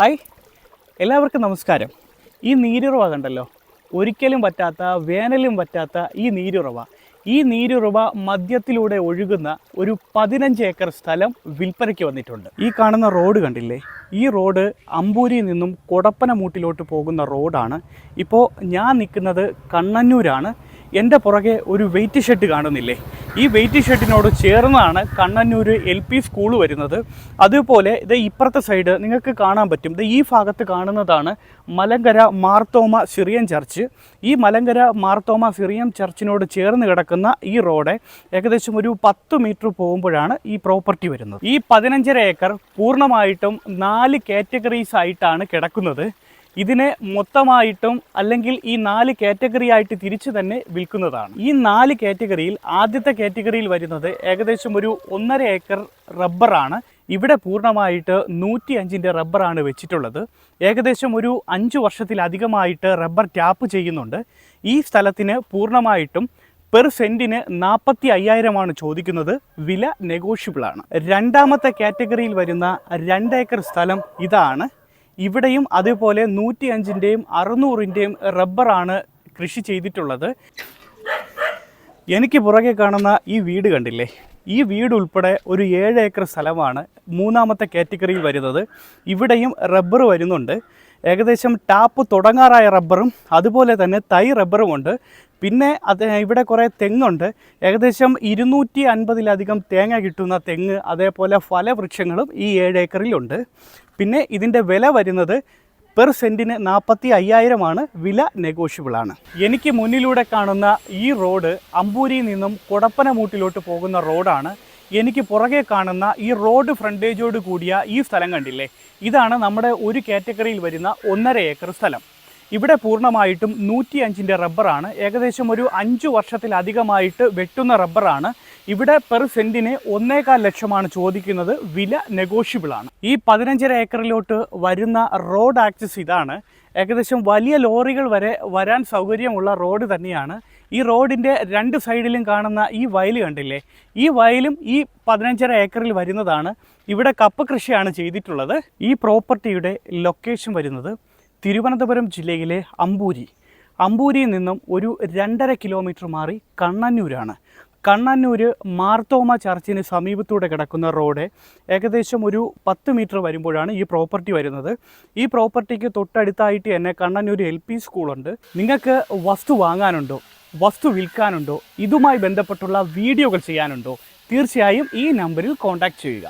Hi എല്ലാവർക്കും നമസ്കാരം. ഈ നീരുറവ കണ്ടല്ലോ? ഒരിക്കലും പറ്റാത്ത വേനലും പറ്റാത്ത ഈ നീരുറവ. ഈ നീരുറവ മധ്യത്തിലൂടെ ഒഴുകുന്ന ഒരു പതിനഞ്ച് ഏക്കർ സ്ഥലം വിൽപ്പനയ്ക്ക് വന്നിട്ടുണ്ട്. ഈ കാണുന്ന റോഡ് കണ്ടില്ലേ? ഈ റോഡ് അമ്പൂരിയിൽ നിന്നും കൊടപ്പനമൂട്ടിലോട്ട് പോകുന്ന റോഡാണ്. ഇപ്പോൾ ഞാൻ നിൽക്കുന്നത് കണ്ണന്നൂരാണ്. എന്റെ പുറകെ ഒരു വെയിറ്റ് ഷെഡ് കാണുന്നില്ലേ? ഈ വെയിറ്റ് ഷെഡിനോട് ചേർന്നാണ് കണ്ണന്നൂർ എൽ പി സ്കൂൾ വരുന്നത്. അതുപോലെ ഇത് ഇപ്പുറത്തെ സൈഡ് നിങ്ങൾക്ക് കാണാൻ പറ്റും. ഇത് ഈ ഭാഗത്ത് കാണുന്നതാണ് മലങ്കര മാർത്തോമ സിറിയൻ ചർച്ച്. ഈ മലങ്കര മാർത്തോമ സിറിയൻ ചർച്ചിനോട് ചേർന്ന് കിടക്കുന്ന ഈ റോഡ് ഏകദേശം ഒരു പത്ത് മീറ്റർ പോകുമ്പോഴാണ് ഈ പ്രോപ്പർട്ടി വരുന്നത്. ഈ പതിനഞ്ചര ഏക്കർ പൂർണമായിട്ടും നാല് കാറ്റഗറീസ് ആയിട്ടാണ് കിടക്കുന്നത്. ഇതിനെ മൊത്തമായിട്ടും അല്ലെങ്കിൽ ഈ നാല് കാറ്റഗറി ആയിട്ട് തിരിച്ചു തന്നെ വിൽക്കുന്നതാണ്. ഈ നാല് കാറ്റഗറിയിൽ ആദ്യത്തെ കാറ്റഗറിയിൽ വരുന്നത് ഏകദേശം ഒരു ഒന്നര ഏക്കർ റബ്ബറാണ് ഇവിടെ പൂർണമായിട്ട് നൂറ്റി അഞ്ചിന്റെ റബ്ബറാണ് വെച്ചിട്ടുള്ളത്. ഏകദേശം ഒരു അഞ്ച് വർഷത്തിലധികമായിട്ട് റബ്ബർ ടാപ്പ് ചെയ്യുന്നുണ്ട്. ഈ സ്ഥലത്തിന് പൂർണമായിട്ടും പെർ സെന്റിന് നാൽപ്പത്തി അയ്യായിരമാണ് ചോദിക്കുന്നത്. വില നെഗോഷ്യബിൾ ആണ്. രണ്ടാമത്തെ കാറ്റഗറിയിൽ വരുന്ന രണ്ട് ഏക്കർ സ്ഥലം ഇതാണ്. ഇവിടെയും അതേപോലെ നൂറ്റി അഞ്ചിന്റെയും അറുന്നൂറിന്റെയും റബ്ബറാണ് കൃഷി ചെയ്തിട്ടുള്ളത്. എനിക്ക് പുറകെ കാണുന്ന ഈ വീട് കണ്ടില്ലേ? ഈ വീട് ഉൾപ്പെടെ ഒരു ഏഴ് ഏക്കർ സ്ഥലമാണ് മൂന്നാമത്തെ കാറ്റഗറിയിൽ വരുന്നത്. ഇവിടെയും റബ്ബർ വരുന്നുണ്ട്. ഏകദേശം ടാപ്പ് തുടങ്ങാറായ റബ്ബറും അതുപോലെ തന്നെ തൈ റബ്ബറുമുണ്ട് പിന്നെ അത് ഇവിടെ കുറേ തെങ്ങുണ്ട്. ഏകദേശം ഇരുന്നൂറ്റി അൻപതിലധികം തേങ്ങ കിട്ടുന്ന തെങ്ങ് അതേപോലെ ഫലവൃക്ഷങ്ങളും ഈ ഏഴ് ഏക്കറിലുണ്ട്. പിന്നെ ഇതിന്റെ വില വരുന്നത് പെർ സെന്റിന് നാൽപ്പത്തി അയ്യായിരമാണ് വില നെഗോഷ്യബിളാണ് എനിക്ക് മുന്നിലൂടെ കാണുന്ന ഈ റോഡ് അമ്പൂരിയിൽ നിന്നും കുടപ്പനമൂട്ടിലോട്ട് പോകുന്ന റോഡാണ്. എനിക്ക് പുറകെ കാണുന്ന ഈ റോഡ് ഫ്രണ്ടേജോട് കൂടിയ ഈ സ്ഥലം കണ്ടില്ലേ? ഇതാണ് നമ്മുടെ ഒരു കാറ്റഗറിയിൽ വരുന്ന ഒന്നര ഏക്കർ സ്ഥലം. ഇവിടെ പൂർണമായിട്ടും നൂറ്റി അഞ്ചിന്റെ റബ്ബറാണ്. ഏകദേശം ഒരു അഞ്ച് വർഷത്തിലധികമായിട്ട് വെട്ടുന്ന റബ്ബറാണ്. ഇവിടെ പെർ സെന്റിന് ഒന്നേകാൽ ലക്ഷമാണ് ചോദിക്കുന്നത്. വില നെഗോഷ്യബിൾ ആണ്. ഈ പതിനഞ്ചര ഏക്കറിലോട്ട് വരുന്ന റോഡ് ആക്സസ് ഇതാണ്. ഏകദേശം വലിയ ലോറികൾ വരെ വരാൻ സൗകര്യമുള്ള റോഡ് തന്നെയാണ്. ഈ റോഡിന്റെ രണ്ട് സൈഡിലും കാണുന്ന ഈ വയൽ കണ്ടില്ലേ? ഈ വയലും ഈ പതിനഞ്ചര ഏക്കറിൽ വരുന്നതാണ്. ഇവിടെ കപ്പ കൃഷിയാണ് ചെയ്തിട്ടുള്ളത്. ഈ പ്രോപ്പർട്ടിയുടെ ലൊക്കേഷൻ വരുന്നത് തിരുവനന്തപുരം ജില്ലയിലെ അമ്പൂരി. അമ്പൂരിയിൽ നിന്നും ഒരു രണ്ടര കിലോമീറ്റർ മാറി കണ്ണന്നൂരാണ്. കണ്ണന്നൂർ മാർത്തോമ ചർച്ചിന് സമീപത്തൂടെ കിടക്കുന്ന റോഡ് ഏകദേശം ഒരു പത്ത് മീറ്റർ വരുമ്പോഴാണ് ഈ പ്രോപ്പർട്ടി വരുന്നത്. ഈ പ്രോപ്പർട്ടിക്ക് തൊട്ടടുത്തായിട്ട് തന്നെ കണ്ണന്നൂർ എൽ പി സ്കൂളുണ്ട്. നിങ്ങൾക്ക് വസ്തു വാങ്ങാനുണ്ടോ വസ്തു വിൽക്കാനുണ്ടോ ഇതുമായി ബന്ധപ്പെട്ടുള്ള വീഡിയോകൾ ചെയ്യാനുണ്ടോ തീർച്ചയായും ഈ നമ്പറിൽ കോൺടാക്റ്റ് ചെയ്യുക.